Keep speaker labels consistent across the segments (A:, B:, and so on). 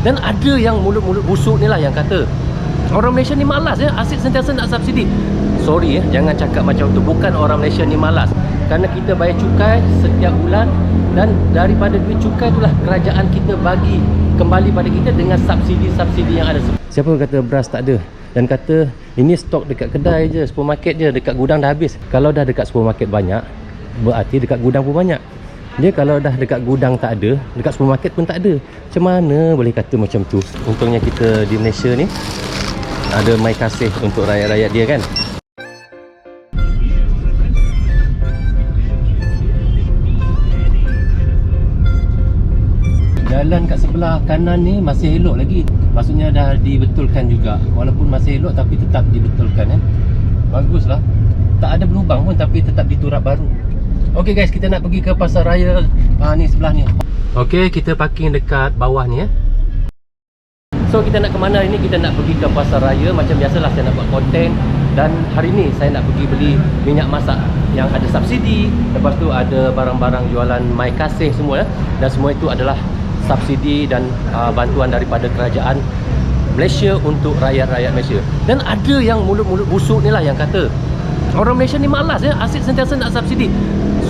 A: Dan ada yang mulut-mulut busuk ni lah yang kata Orang Malaysia ni malas ya Asyik sentiasa nak subsidi. Sorry ya Jangan cakap macam tu. Bukan orang Malaysia ni malas. Kerana kita bayar cukai setiap bulan Dan daripada duit cukai itulah Kerajaan kita bagi kembali pada kita Dengan subsidi-subsidi yang ada. Siapa kata beras tak ada? Dan kata ini stok dekat kedai je supermarket je dekat gudang dah habis. Kalau dah dekat supermarket banyak berarti dekat gudang pun banyak dia kalau dah dekat gudang tak ada dekat supermarket pun tak ada. Macam mana boleh kata macam tu? Untungnya kita di Malaysia ni ada mai kasih untuk rakyat-rakyat dia kan? Jalan kat sebelah kanan ni masih elok lagi. Maksudnya dah dibetulkan juga. Walaupun masih elok tapi tetap dibetulkan kan Baguslah. Tak ada berlubang pun tapi tetap diturap baru Okay guys kita nak pergi ke pasar raya ah, Ni sebelah ni. Okay kita parking dekat bawah ni ya. So kita nak ke mana hari ni? Kita nak pergi ke pasar raya. Macam biasalah saya nak buat konten Dan hari ni saya nak pergi beli minyak masak Yang ada subsidi. Lepas tu ada barang-barang jualan My Kasih semua ya. Dan semua itu adalah subsidi dan uh, bantuan daripada kerajaan Malaysia untuk rakyat-rakyat Malaysia. Dan ada yang mulut-mulut busuk ni lah yang kata Orang Malaysia ni malas ya. Asyik sentiasa nak subsidi.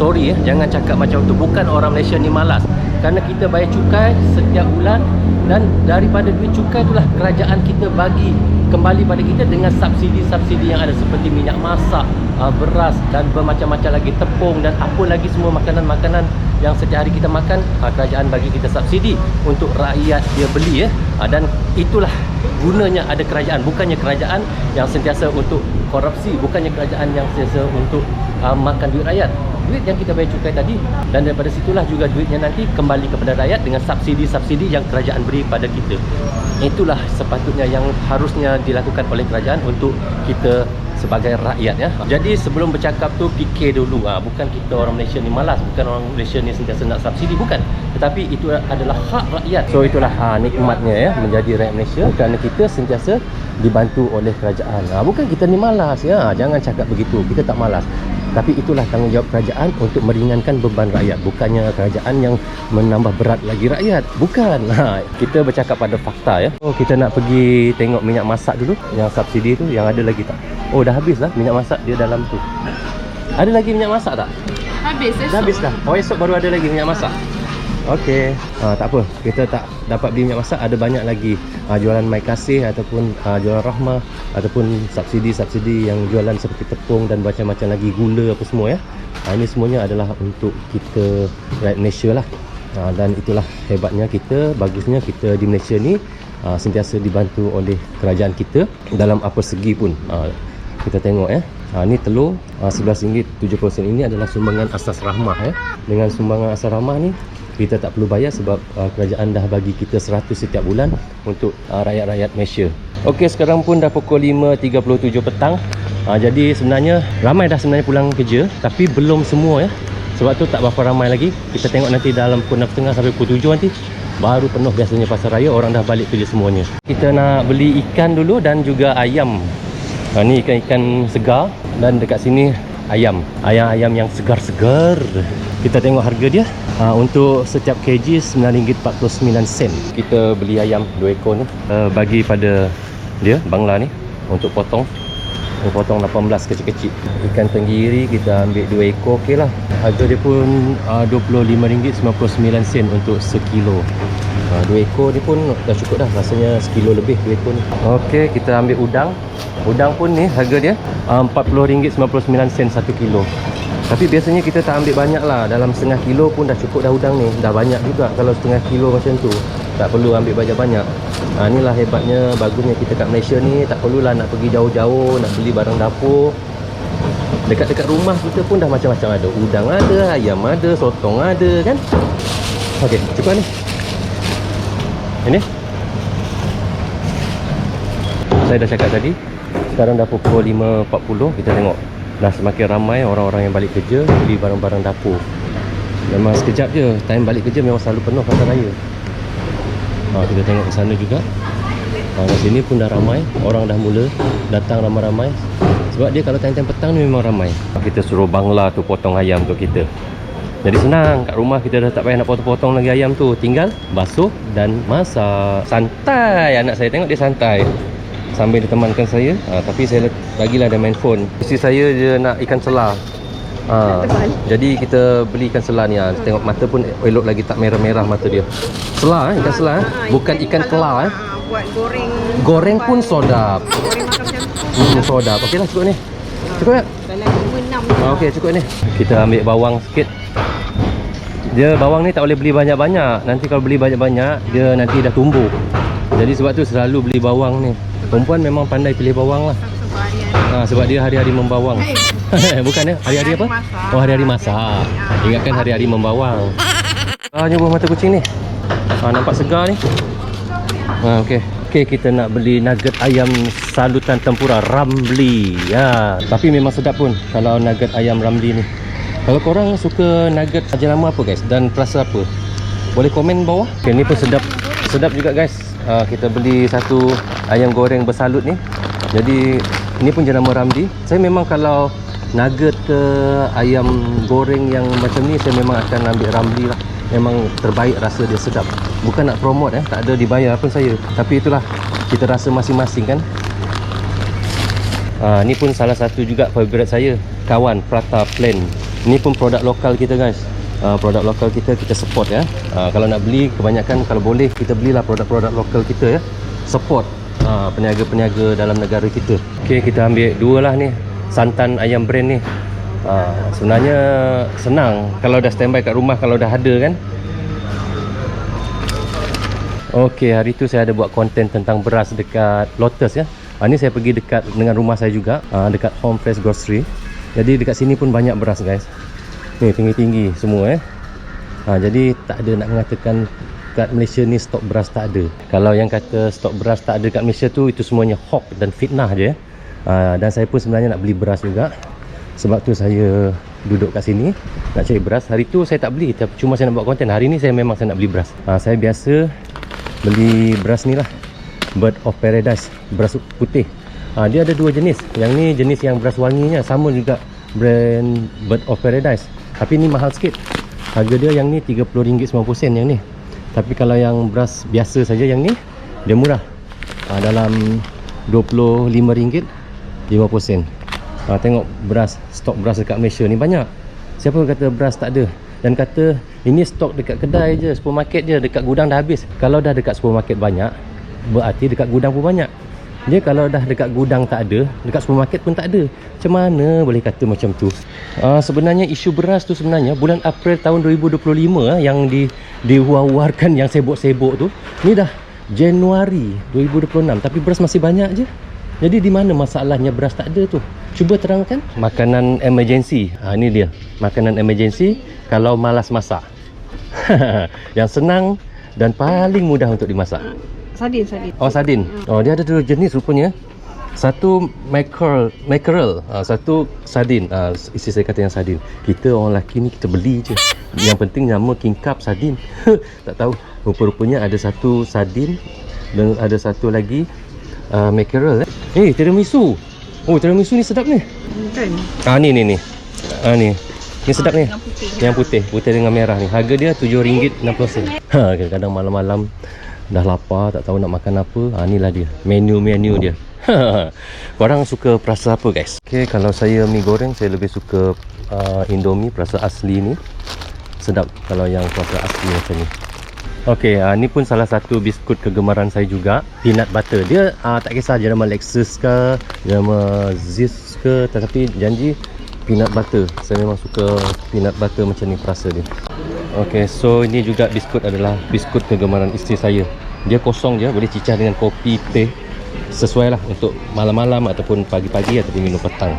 A: Sorry ya Jangan cakap macam tu. Bukan orang Malaysia ni malas. Kerana kita bayar cukai setiap bulan Dan daripada duit cukai itulah Kerajaan kita bagi kembali pada kita Dengan subsidi-subsidi yang ada Seperti minyak masak uh, Beras Dan bermacam-macam lagi Tepung dan apa lagi semua makanan-makanan Yang setiap hari kita makan uh, Kerajaan bagi kita subsidi Untuk rakyat dia beli ya. Uh, Dan itulah gunanya ada kerajaan Bukannya kerajaan yang sentiasa untuk korupsi Bukannya kerajaan yang sentiasa untuk uh, makan duit rakyat. Duit yang kita bayar cukai tadi. Dan daripada situlah juga duitnya nanti kembali kepada rakyat dengan subsidi-subsidi yang kerajaan beri pada kita. Itulah sepatutnya yang harusnya dilakukan oleh kerajaan untuk kita sebagai rakyat ya. Jadi sebelum bercakap tu fikir dulu. Ah bukan kita orang Malaysia ni malas, bukan orang Malaysia ni sentiasa nak subsidi. Bukan. Tetapi itu adalah hak rakyat. So itulah ha, nikmatnya ya menjadi rakyat Malaysia kerana kita sentiasa dibantu oleh kerajaan. Ha, bukan kita ni malas ya. Jangan cakap begitu. Kita tak malas. Tapi itulah tanggungjawab kerajaan untuk meringankan beban rakyat Bukannya kerajaan yang menambah berat lagi rakyat Bukan ha, Kita bercakap pada fakta ya Oh kita nak pergi tengok minyak masak dulu Yang subsidi tu Yang ada lagi tak Oh dah habis lah minyak masak dia dalam tu Ada lagi minyak masak tak?
B: Habis esok.
A: Dah habis dah Oh esok baru ada lagi minyak masak Okey, ha, tak apa. Kita tak dapat beli minyak masak, ada banyak lagi ha, jualan My Kasih ataupun ha, jualan Rahmah ataupun subsidi-subsidi yang jualan seperti tepung dan macam-macam lagi gula apa semua ya. Ha, ini semuanya adalah untuk kita rakyat Malaysia lah. Ha, dan itulah hebatnya kita, bagusnya kita di Malaysia ni ha, sentiasa dibantu oleh kerajaan kita dalam apa segi pun. Ha, kita tengok ya. Ha, ni telur ha, RM11.70 ini adalah sumbangan asas rahmah ya. Dengan sumbangan asas rahmah ni kita tak perlu bayar sebab uh, kerajaan dah bagi kita 100 setiap bulan untuk uh, rakyat-rakyat Malaysia. Okey, sekarang pun dah pukul 5.37 petang. Uh, jadi sebenarnya ramai dah sebenarnya pulang kerja tapi belum semua ya. Sebab tu tak berapa ramai lagi. Kita tengok nanti dalam pukul 6.30 sampai pukul 7 nanti baru penuh biasanya pasar raya orang dah balik kerja semuanya. Kita nak beli ikan dulu dan juga ayam. Uh, ni ikan-ikan segar dan dekat sini ayam. Ayam-ayam yang segar-segar. Kita tengok harga dia. Ha, untuk setiap kg RM9.49 Kita beli ayam 2 ekor ni. Uh, Bagi pada dia, bangla ni Untuk potong. Dia potong 18 kecil-kecil. Ikan tenggiri kita ambil 2 ekor okey lah. Harga dia pun uh, RM25.99 untuk sekilo. Uh, 2 ekor ni pun dah cukup dah. Rasanya sekilo lebih 2 ekor ni. Okey kita ambil udang Udang pun ni harga dia uh, RM40.99 1 kilo. Tapi biasanya kita tak ambil banyak lah. Dalam setengah kilo pun dah cukup dah udang ni. Dah banyak juga. Kalau setengah kilo macam tu Tak perlu ambil banyak-banyak. Ha, Inilah hebatnya Bagusnya kita kat Malaysia ni. Tak perlulah nak pergi jauh-jauh Nak beli barang dapur. Dekat-dekat rumah kita pun dah macam-macam ada. Udang ada, ayam ada, sotong ada kan? Okey, cukup ni. Ini. Saya dah cakap tadi Sekarang dah pukul 5.40 Kita tengok. Dah semakin ramai orang-orang yang balik kerja beli barang-barang dapur. Memang sekejap je time balik kerja memang selalu penuh pasar raya. Ha, kita tengok ke sana juga. Ha, di sini pun dah ramai orang dah mula datang ramai-ramai. Sebab dia kalau time-time petang ni memang ramai. Kita suruh bangla tu potong ayam untuk kita. Jadi senang kat rumah kita dah tak payah nak potong-potong lagi ayam tu. Tinggal basuh dan masak. Santai anak saya tengok dia santai. Sambil ditemankan saya, ha, tapi saya bagilah dia main phone. Isteri saya dia nak ikan selah. Ha, jadi kita beli ikan selah ni ha. Tengok mata pun elok lagi tak merah-merah mata dia. Selah eh, ikan selah eh. Bukan ikan kelar eh.
B: Ah, buat goreng.
A: Goreng pun sodap.
B: Goreng macam tu.
A: Hmm, sodap. Okeylah cukup ni. Cukup tak?
B: Dalam 5 6
A: Ah, Okey cukup ni. Kita ambil bawang sikit. Dia bawang ni tak boleh beli banyak-banyak. Nanti kalau beli banyak-banyak dia nanti dah tumbuh. Jadi sebab tu selalu beli bawang ni. Perempuan memang pandai pilih bawang lah. Ha, sebab dia hari-hari membawang. Bukan ya? Hari-hari apa? Oh hari-hari masak. Ingatkan hari-hari membawang. Ah, ni buah mata kucing ni. Ha, nampak segar ni. Ha, okey. Okey, kita nak beli nugget ayam salutan tempura Ramli. Ya, tapi memang sedap pun kalau nugget ayam Ramli ni. Kalau korang suka nugget jenama apa guys dan rasa apa? Boleh komen bawah. Okey, ni pun sedap. Sedap juga guys. Uh, kita beli satu ayam goreng bersalut ni. Jadi ini pun jenama Ramli. Saya memang kalau nugget ke ayam goreng yang macam ni saya memang akan ambil Ramli lah. Memang terbaik rasa dia sedap. Bukan nak promote eh, tak ada dibayar pun saya. Tapi itulah kita rasa masing-masing kan. Ah, ni pun salah satu juga favourite saya Kawan Prata Plain Ni pun produk lokal kita guys Ah, Produk lokal kita kita support ya Ah, Kalau nak beli kebanyakan kalau boleh kita belilah produk-produk lokal kita ya Support ah, peniaga-peniaga dalam negara kita Okay kita ambil dua lah ni Santan ayam brand ni Ah, Sebenarnya senang Kalau dah standby kat rumah kalau dah ada kan Okey, hari tu saya ada buat konten tentang beras dekat Lotus ya. Ha, ni saya pergi dekat dengan rumah saya juga, ha, dekat Home Fresh Grocery. Jadi dekat sini pun banyak beras guys. Ni tinggi-tinggi semua eh. Ha, jadi tak ada nak mengatakan kat Malaysia ni stok beras tak ada. Kalau yang kata stok beras tak ada kat Malaysia tu itu semuanya hoax dan fitnah je. Ha, dan saya pun sebenarnya nak beli beras juga. Sebab tu saya duduk kat sini nak cari beras. Hari tu saya tak beli, tapi cuma saya nak buat konten. Hari ni saya memang saya nak beli beras. Ha, saya biasa beli beras ni lah Bird of Paradise beras putih ha, dia ada dua jenis yang ni jenis yang beras wanginya sama juga brand Bird of Paradise tapi ni mahal sikit harga dia yang ni RM30.90 yang ni tapi kalau yang beras biasa saja yang ni dia murah. Ha, dalam RM25.50 ha, tengok beras stok beras dekat Malaysia ni banyak. Siapa kata beras tak ada? Dan kata ini stok dekat kedai je supermarket je dekat gudang dah habis. Kalau dah dekat supermarket banyak berarti dekat gudang pun banyak dia kalau dah dekat gudang tak ada dekat supermarket pun tak ada macam mana boleh kata macam tu uh, sebenarnya isu beras tu sebenarnya bulan April tahun 2025 ah, yang di diwar-warkan yang sibuk-sibuk tu ni dah Januari 2026 tapi beras masih banyak je jadi di mana masalahnya beras tak ada tu? Cuba terangkan. Makanan emergency. Ha ni dia. Makanan emergency kalau malas masak. yang senang dan paling mudah untuk dimasak.
B: Sardin, sardin.
A: Oh sardin. Oh dia ada dua jenis rupanya. Satu mackerel, mackerel. Ha, satu sardin. Ha, isteri saya kata yang sardin. Kita orang lelaki ni kita beli je. Yang penting nama king cup sardin. tak tahu. Rupa-rupanya ada satu sardin dan ada satu lagi uh, mackerel eh. Eh, tiramisu. Oh, tiramisu ni sedap ni.
B: Kan?
A: Ah ni ni ni. Ah ni. Ni sedap ni.
B: Yang putih.
A: Yang putih, putih dengan merah ni. Harga dia RM7.60. Ha, kadang-kadang malam-malam dah lapar, tak tahu nak makan apa. Ha, inilah dia. Menu-menu dia. Korang suka perasa apa guys? Okay, kalau saya mi goreng, saya lebih suka uh, Indomie perasa asli ni. Sedap kalau yang perasa asli macam ni. Okey, uh, ni pun salah satu biskut kegemaran saya juga, peanut butter. Dia uh, tak kisah jenama Lexus ke, jenama Ziz ke, tetapi janji peanut butter. Saya memang suka peanut butter macam ni perasa dia. Okey, so ini juga biskut adalah biskut kegemaran isteri saya. Dia kosong je, boleh cicah dengan kopi, teh. Sesuai lah untuk malam-malam ataupun pagi-pagi ataupun minum petang.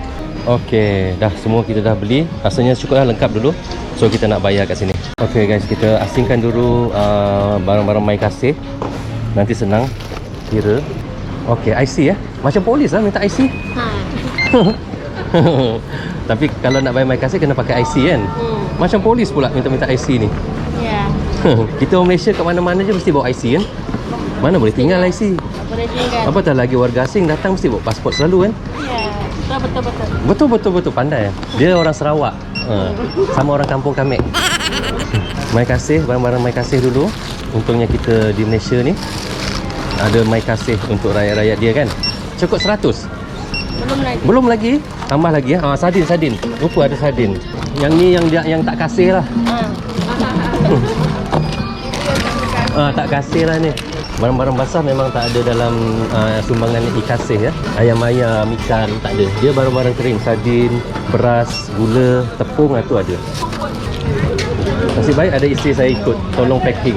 A: Okey, dah semua kita dah beli. Rasanya cukup dah lengkap dulu. So kita nak bayar kat sini. Okey guys, kita asingkan dulu uh, barang-barang mai kasih. Nanti senang kira. Okey, IC ya. Macam polis lah minta IC.
B: Ha.
A: Tapi kalau nak bayar mai kasih kena pakai IC kan.
B: Hmm.
A: Macam polis pula minta-minta IC ni.
B: Ya.
A: kita orang Malaysia kat mana-mana je mesti bawa IC kan. Mana boleh tinggal IC.
B: Tak boleh tinggal.
A: Apatah lagi warga asing datang mesti bawa pasport selalu kan.
B: Ya. Betul betul betul.
A: Betul betul betul pandai. Dia orang Sarawak. Ha. Sama orang kampung kami. Mai Kasih, barang-barang Mai Kasih dulu. Untungnya kita di Malaysia ni ada Mai Kasih untuk rakyat-rakyat dia kan. Cukup 100.
B: Belum lagi.
A: Belum lagi. Tambah lagi ya. Ah, sardin, sardin. Rupa ada sardin. Yang ni yang dia yang tak kasih lah. Ah, tak kasih lah ni. Barang-barang basah memang tak ada dalam uh, sumbangan ikasih ya. Ayam ayam, ikan tak ada. Dia barang-barang kering, sardin, beras, gula, tepung itu ada. Nasib baik ada isteri saya ikut tolong packing.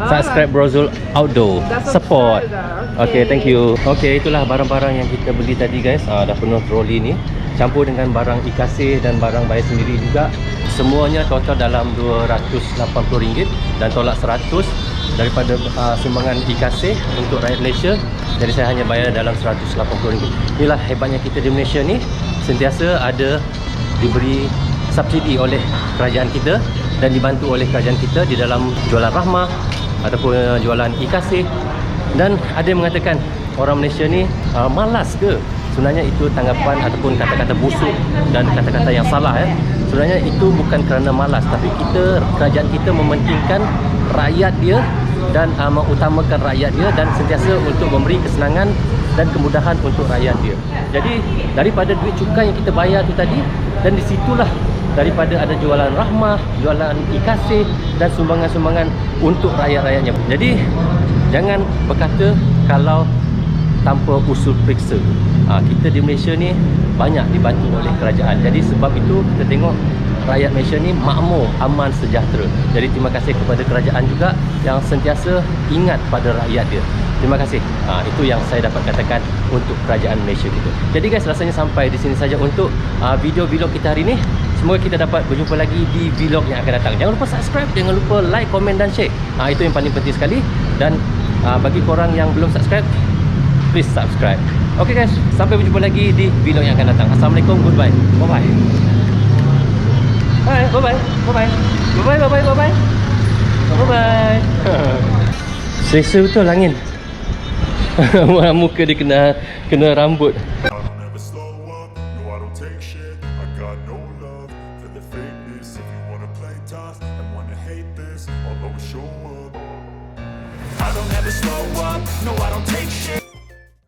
A: Subscribe Brozul Outdoor Support Okay thank you Okay itulah barang-barang yang kita beli tadi guys ah, Dah penuh troli ni Campur dengan barang ikasih dan barang bayar sendiri juga. Semuanya total dalam RM280 Dan tolak 100 Daripada uh, sumbangan ikasih untuk rakyat Malaysia. Jadi saya hanya bayar dalam RM180 Inilah hebatnya kita di Malaysia ni. Sentiasa ada diberi subsidi oleh kerajaan kita dan dibantu oleh kerajaan kita di dalam jualan rahmah ataupun jualan ikasih dan ada yang mengatakan orang Malaysia ni uh, malas ke sebenarnya itu tanggapan ataupun kata-kata busuk dan kata-kata yang salah ya sebenarnya itu bukan kerana malas tapi kita kerajaan kita mementingkan rakyat dia dan uh, mengutamakan rakyat dia dan sentiasa untuk memberi kesenangan dan kemudahan untuk rakyat dia. Jadi daripada duit cukai yang kita bayar tu tadi dan di situlah daripada ada jualan rahmah, jualan ikasih dan sumbangan-sumbangan untuk rakyat-rakyatnya. Jadi jangan berkata kalau tanpa usul periksa. Ha, kita di Malaysia ni banyak dibantu oleh kerajaan. Jadi sebab itu kita tengok rakyat Malaysia ni makmur, aman, sejahtera. Jadi terima kasih kepada kerajaan juga yang sentiasa ingat pada rakyat dia. Terima kasih. Ha, itu yang saya dapat katakan untuk kerajaan Malaysia kita. Jadi guys, rasanya sampai di sini saja untuk uh, video-vlog kita hari ni. Semoga kita dapat berjumpa lagi di vlog yang akan datang. Jangan lupa subscribe, jangan lupa like, komen dan share. Ha, itu yang paling penting sekali. Dan uh, bagi korang yang belum subscribe, please subscribe. Okay guys, sampai berjumpa lagi di vlog yang akan datang. Assalamualaikum, goodbye. Bye bye. Bye bye. Bye bye. Bye bye. Bye bye. Bye bye. Bye bye. Selesa betul angin. Muka dia kena kena rambut.